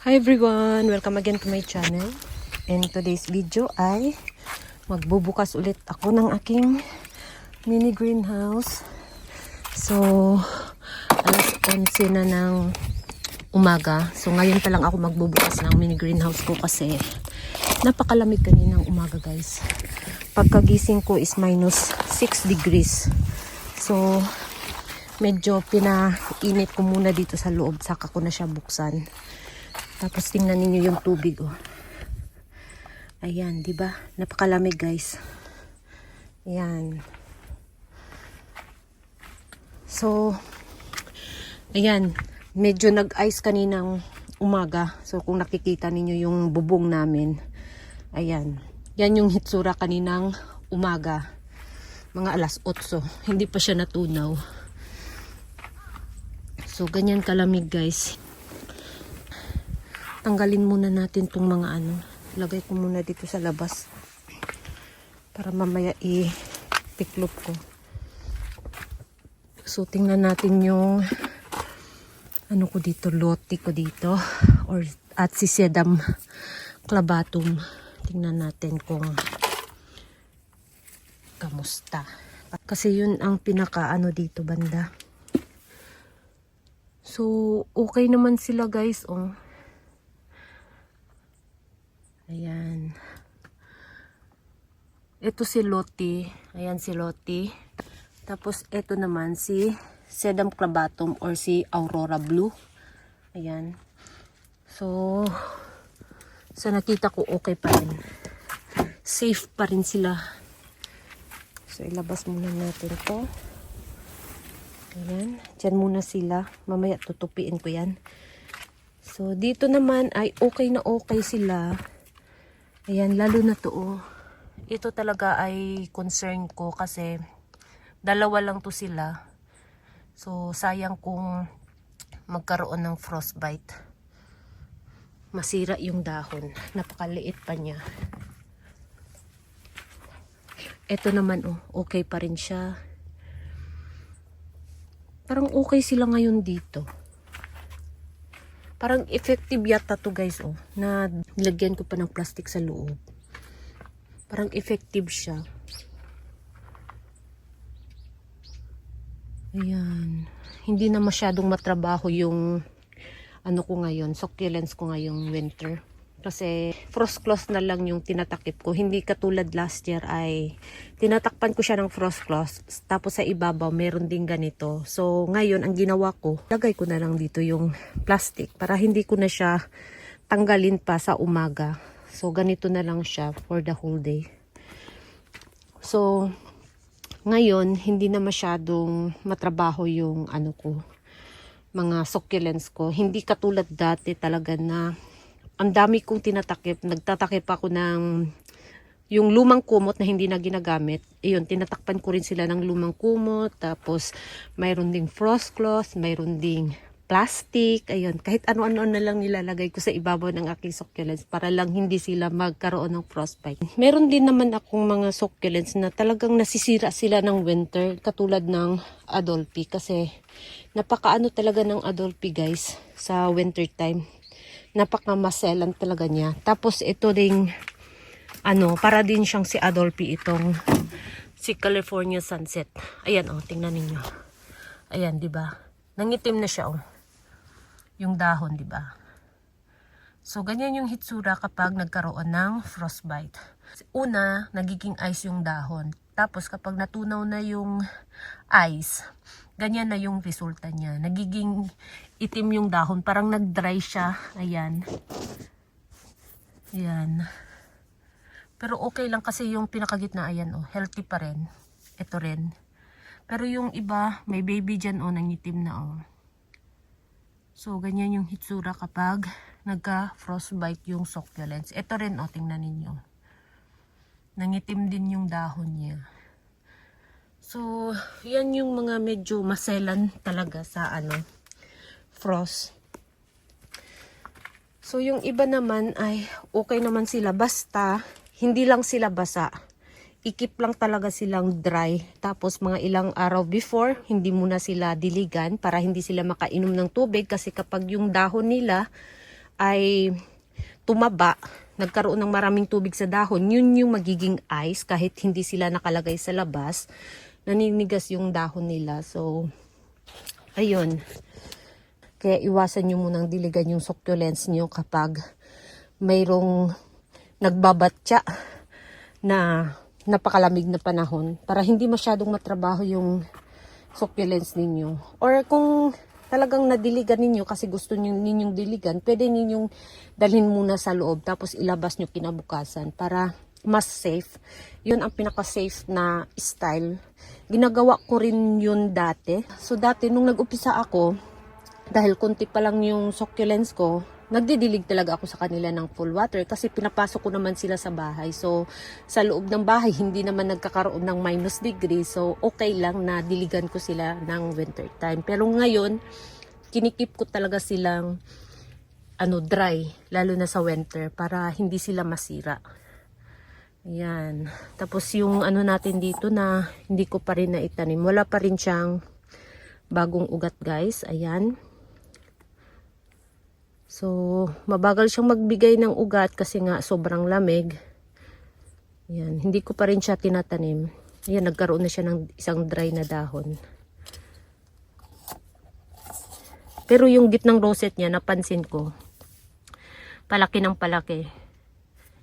Hi everyone! Welcome again to my channel. In today's video ay magbubukas ulit ako ng aking mini greenhouse. So, alas 11 na ng umaga. So, ngayon pa lang ako magbubukas ng mini greenhouse ko kasi napakalamig kaninang umaga guys. Pagkagising ko is minus 6 degrees. So, medyo pinainit ko muna dito sa loob saka ko na siya buksan. Tapos tingnan ninyo yung tubig oh. Ayan, 'di ba? Napakalamig, guys. Ayan. So ayan, medyo nag-ice kaninang umaga. So kung nakikita ninyo yung bubong namin, ayan. Yan yung hitsura kaninang umaga. Mga alas 8. Hindi pa siya natunaw. So ganyan kalamig, guys tanggalin muna natin tong mga ano. Lagay ko muna dito sa labas. Para mamaya i-tiklop ko. So, tingnan natin yung ano ko dito, loti ko dito. Or, at si Sedam clavatum. Tingnan natin kung kamusta. Kasi yun ang pinaka ano dito banda. So, okay naman sila guys. Oh. Ayan. Ito si Loti. Ayan si Loti. Tapos ito naman si Sedum clavatum or si Aurora Blue. Ayan. So, sa nakita ko okay pa rin. Safe pa rin sila. So, ilabas muna natin to. Ayan. Diyan muna sila. Mamaya tutupiin ko yan. So, dito naman ay okay na okay sila. Ayan, lalo na to. oh. Ito talaga ay concern ko kasi dalawa lang to sila. So, sayang kung magkaroon ng frostbite. Masira yung dahon. Napakaliit pa niya. Ito naman, oh, okay pa rin siya. Parang okay sila ngayon dito. Parang effective yata to guys, oh. Na nilagyan ko pa ng plastic sa loob. Parang effective siya. Ayan. Hindi na masyadong matrabaho yung ano ko ngayon, succulents ko ngayong winter. Kasi frost cloth na lang yung tinatakip ko. Hindi katulad last year ay tinatakpan ko siya ng frost cloth. Tapos sa ibabaw meron din ganito. So ngayon ang ginawa ko, lagay ko na lang dito yung plastic para hindi ko na siya tanggalin pa sa umaga. So ganito na lang siya for the whole day. So ngayon hindi na masyadong matrabaho yung ano ko mga succulents ko. Hindi katulad dati talaga na ang dami kong tinatakip. Nagtatakip ako ng yung lumang kumot na hindi na ginagamit. Iyon, tinatakpan ko rin sila ng lumang kumot. Tapos, mayroon ding frost cloth, mayroon ding plastic. Ayun, kahit ano-ano na lang nilalagay ko sa ibabaw ng aking succulents para lang hindi sila magkaroon ng frostbite. Meron din naman akong mga succulents na talagang nasisira sila ng winter katulad ng Adolphi kasi napakaano talaga ng Adolphi guys sa winter time napakamaselan talaga niya. Tapos ito ding ano, para din siyang si Adolphi itong si California Sunset. Ayan oh, tingnan ninyo. Ayan, 'di ba? Nangitim na siya oh. Yung dahon, 'di ba? So ganyan yung hitsura kapag nagkaroon ng frostbite. Una, nagiging ice yung dahon. Tapos kapag natunaw na yung ice, ganyan na yung resulta niya. Nagiging itim yung dahon, parang nag-dry siya. Ayan. Ayan. Pero okay lang kasi yung pinakagitna, ayan oh, healthy pa rin. Ito rin. Pero yung iba, may baby dyan oh, nangitim na oh. So, ganyan yung hitsura kapag nagka-frostbite yung succulents. Ito rin oh, tingnan ninyo. Nangitim din yung dahon niya. So, yan yung mga medyo maselan talaga sa ano, frost. So, yung iba naman ay okay naman sila. Basta, hindi lang sila basa. Ikip lang talaga silang dry. Tapos, mga ilang araw before, hindi muna sila diligan para hindi sila makainom ng tubig. Kasi kapag yung dahon nila ay tumaba, nagkaroon ng maraming tubig sa dahon, yun yung magiging ice kahit hindi sila nakalagay sa labas. Naninigas yung dahon nila. So, ayun. Kaya iwasan nyo munang diligan yung succulents nyo kapag mayroong nagbabatya na napakalamig na panahon para hindi masyadong matrabaho yung succulents ninyo. Or kung talagang nadiligan ninyo kasi gusto niyo ninyong diligan, pwede ninyong dalhin muna sa loob tapos ilabas nyo kinabukasan para mas safe. Yun ang pinaka-safe na style. Ginagawa ko rin yun dati. So dati nung nag-upisa ako, dahil konti pa lang yung succulents ko, nagdidilig talaga ako sa kanila ng full water kasi pinapasok ko naman sila sa bahay. So, sa loob ng bahay, hindi naman nagkakaroon ng minus degree. So, okay lang na diligan ko sila ng winter time. Pero ngayon, kinikip ko talaga silang ano dry, lalo na sa winter para hindi sila masira. Ayan. Tapos yung ano natin dito na hindi ko pa rin naitanim. Wala pa rin siyang bagong ugat guys. Ayan. So, mabagal siyang magbigay ng ugat kasi nga sobrang lamig. Yan, hindi ko pa rin siya tinatanim. Ayan, nagkaroon na siya ng isang dry na dahon. Pero yung gitnang rosette niya, napansin ko, palaki ng palaki.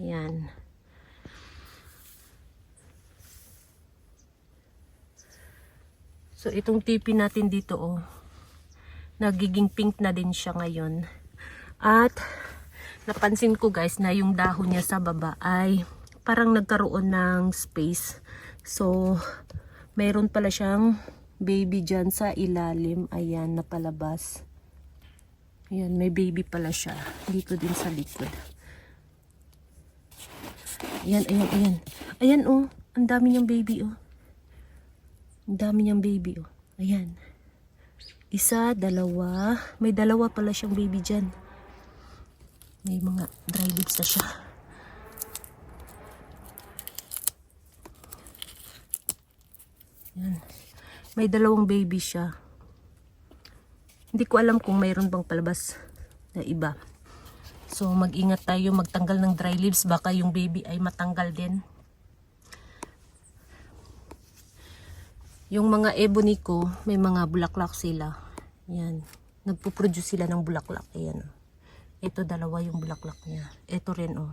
Yan. So, itong tipi natin dito, oh, nagiging pink na din siya ngayon. At napansin ko guys na yung dahon niya sa baba ay parang nagkaroon ng space. So, mayroon pala siyang baby dyan sa ilalim. Ayan, napalabas. Ayan, may baby pala siya. Dito din sa likod. Ayan, ayan, ayan. Ayan oh, ang dami niyang baby oh. Ang dami niyang baby oh. Ayan. Isa, dalawa. May dalawa pala siyang baby dyan. May mga dry leaves na siya. Yan. May dalawang baby siya. Hindi ko alam kung mayroon bang palabas na iba. So mag-ingat tayo magtanggal ng dry leaves. Baka yung baby ay matanggal din. Yung mga ebony ko, may mga bulaklak sila. Yan. Nagpo-produce sila ng bulaklak. Ayan. Ito dalawa yung bulaklak niya. Ito rin oh.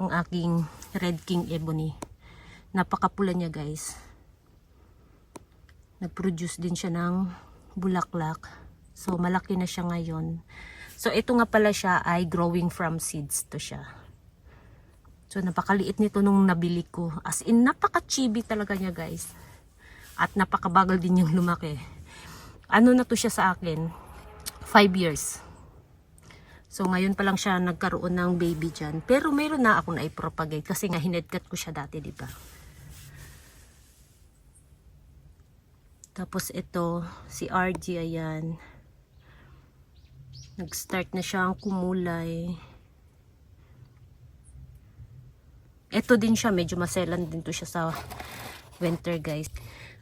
Ang aking Red King Ebony. Napakapula niya guys. Nag-produce din siya ng bulaklak. So malaki na siya ngayon. So ito nga pala siya ay growing from seeds to siya. So napakaliit nito nung nabili ko. As in napaka-chibi talaga niya guys. At napakabagal din yung lumaki. Ano na to siya sa akin? 5 years. So ngayon pa lang siya nagkaroon ng baby dyan. Pero meron na ako na i-propagate kasi nga hinedcut ko siya dati, di ba? Tapos ito, si RG, ayan. Nag-start na siyang kumulay. Ito din siya, medyo maselan din to siya sa winter guys.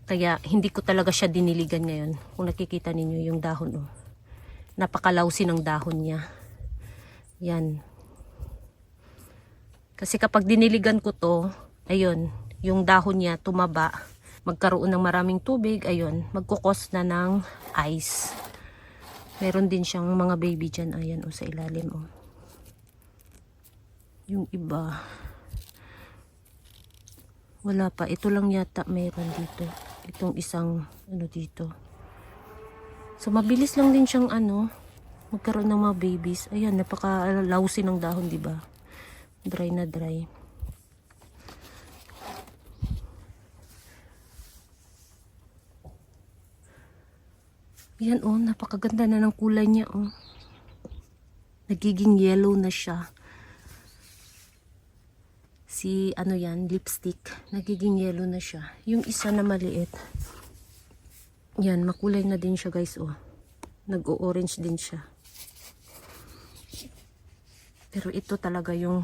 Kaya hindi ko talaga siya diniligan ngayon. Kung nakikita ninyo yung dahon oh. Napakalawsi ng dahon niya. Yan. Kasi kapag diniligan ko to, ayun, yung dahon niya tumaba, magkaroon ng maraming tubig, ayun, magkukos na ng ice. Meron din siyang mga baby dyan, ayan o sa ilalim o. Yung iba, wala pa. Ito lang yata meron dito. Itong isang, ano dito. So, mabilis lang din siyang ano, magkaroon ng mga babies. Ayan, napaka-lousy ng dahon, di ba? Dry na dry. Yan oh, napakaganda na ng kulay niya oh. Nagiging yellow na siya. Si ano yan, lipstick. Nagiging yellow na siya. Yung isa na maliit. Yan, makulay na din siya guys oh. Nag-o-orange din siya. Pero ito talaga yung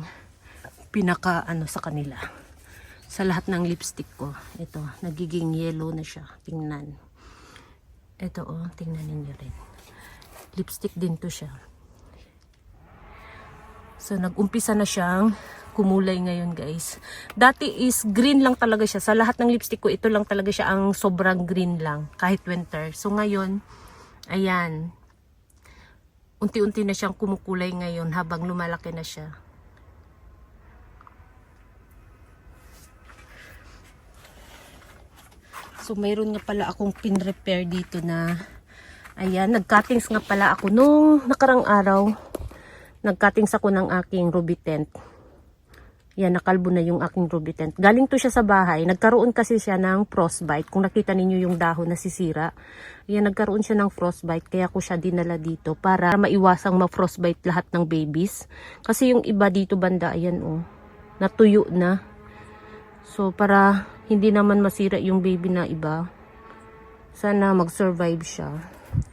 pinaka ano sa kanila. Sa lahat ng lipstick ko. Ito, nagiging yellow na siya. Tingnan. Ito oh, tingnan ninyo rin. Lipstick din to siya. So nag-umpisa na siyang kumulay ngayon guys. Dati is green lang talaga siya. Sa lahat ng lipstick ko, ito lang talaga siya ang sobrang green lang. Kahit winter. So ngayon, ayan. Unti-unti na siyang kumukulay ngayon habang lumalaki na siya. So mayroon nga pala akong pin-repair dito na ayan, nag-cuttings nga pala ako nung nakarang araw. Nag-cuttings ako ng aking ruby tent. Yan, nakalbo na yung aking ruby tent. Galing to siya sa bahay. Nagkaroon kasi siya ng frostbite. Kung nakita ninyo yung dahon na sisira. Yan, nagkaroon siya ng frostbite. Kaya ko siya dinala dito para maiwasang ma-frostbite lahat ng babies. Kasi yung iba dito banda, ayan oh, natuyo na. So, para hindi naman masira yung baby na iba, sana mag-survive siya.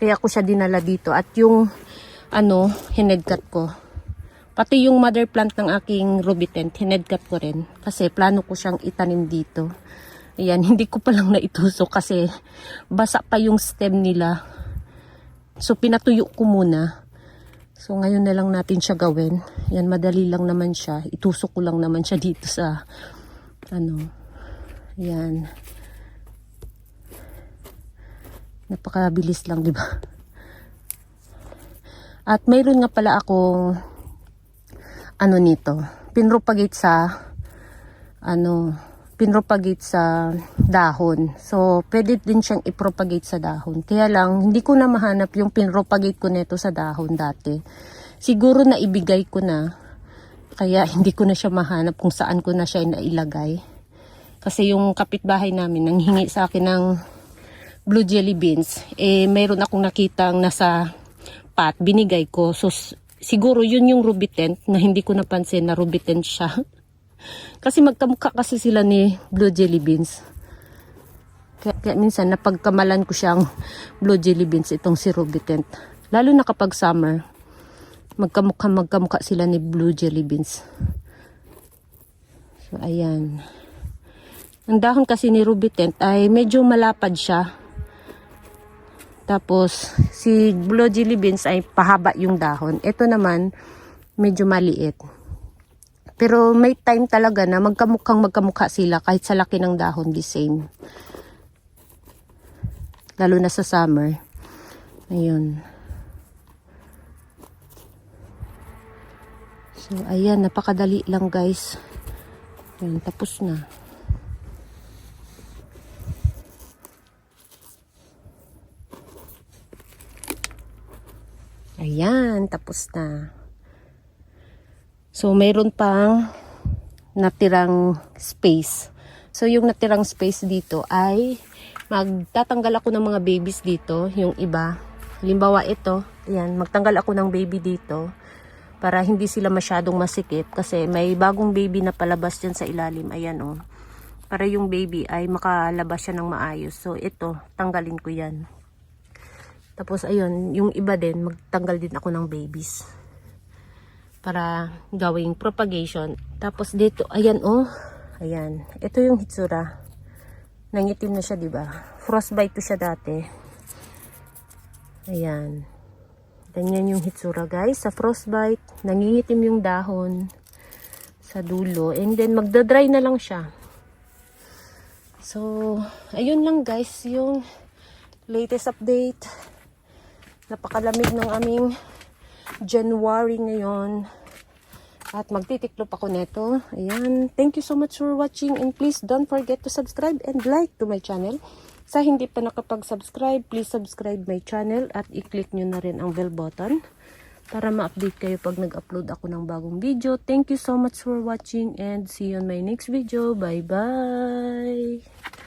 Kaya ko siya dinala dito. At yung, ano, hinedcut ko. Pati yung mother plant ng aking ruby tent, hinedcut ko rin. Kasi plano ko siyang itanim dito. Ayan, hindi ko pa lang naitusok kasi basa pa yung stem nila. So, pinatuyo ko muna. So, ngayon na lang natin siya gawin. Yan, madali lang naman siya. Itusok ko lang naman siya dito sa, ano, yan. Napakabilis lang, di ba? At mayroon nga pala akong ano nito, pinropagate sa ano, pinropagate sa dahon. So, pwede din siyang ipropagate sa dahon. Kaya lang, hindi ko na mahanap yung pinropagate ko nito sa dahon dati. Siguro na ibigay ko na. Kaya hindi ko na siya mahanap kung saan ko na siya nailagay. Kasi yung kapitbahay namin nanghingi sa akin ng blue jelly beans. Eh, mayroon akong nakitang nasa pot, binigay ko. So, siguro yun yung ruby tent na hindi ko napansin na ruby tent siya. kasi magkamukha kasi sila ni blue jelly beans. Kaya, kaya minsan napagkamalan ko siyang blue jelly beans itong si ruby tent. Lalo na kapag summer, magkamukha magkamukha sila ni blue jelly beans. So, ayan. Ang dahon kasi ni ruby tent ay medyo malapad siya. Tapos, si Blue Jelly Beans ay pahaba yung dahon. Ito naman, medyo maliit. Pero may time talaga na magkamukhang magkamukha sila kahit sa laki ng dahon, the same. Lalo na sa summer. Ayun. So, ayan, napakadali lang guys. Ayan, tapos na. Ayan, tapos na. So, mayroon pang natirang space. So, yung natirang space dito ay magtatanggal ako ng mga babies dito, yung iba. Halimbawa ito, ayan, magtanggal ako ng baby dito para hindi sila masyadong masikip kasi may bagong baby na palabas dyan sa ilalim. Ayan oh. Para yung baby ay makalabas siya ng maayos. So, ito, tanggalin ko yan. Tapos ayun, yung iba din, magtanggal din ako ng babies. Para gawing propagation. Tapos dito, ayan oh. Ayan. Ito yung hitsura. Nangitim na siya, di ba? Frostbite to siya dati. Ayan. Ganyan yung hitsura, guys. Sa frostbite, nangingitim yung dahon sa dulo. And then, magdadry na lang siya. So, ayun lang guys, yung latest update napakalamig ng aming January ngayon. At magtitiklop ako neto. Ayan. Thank you so much for watching and please don't forget to subscribe and like to my channel. Sa hindi pa nakapag-subscribe, please subscribe my channel at i-click nyo na rin ang bell button para ma-update kayo pag nag-upload ako ng bagong video. Thank you so much for watching and see you on my next video. Bye-bye!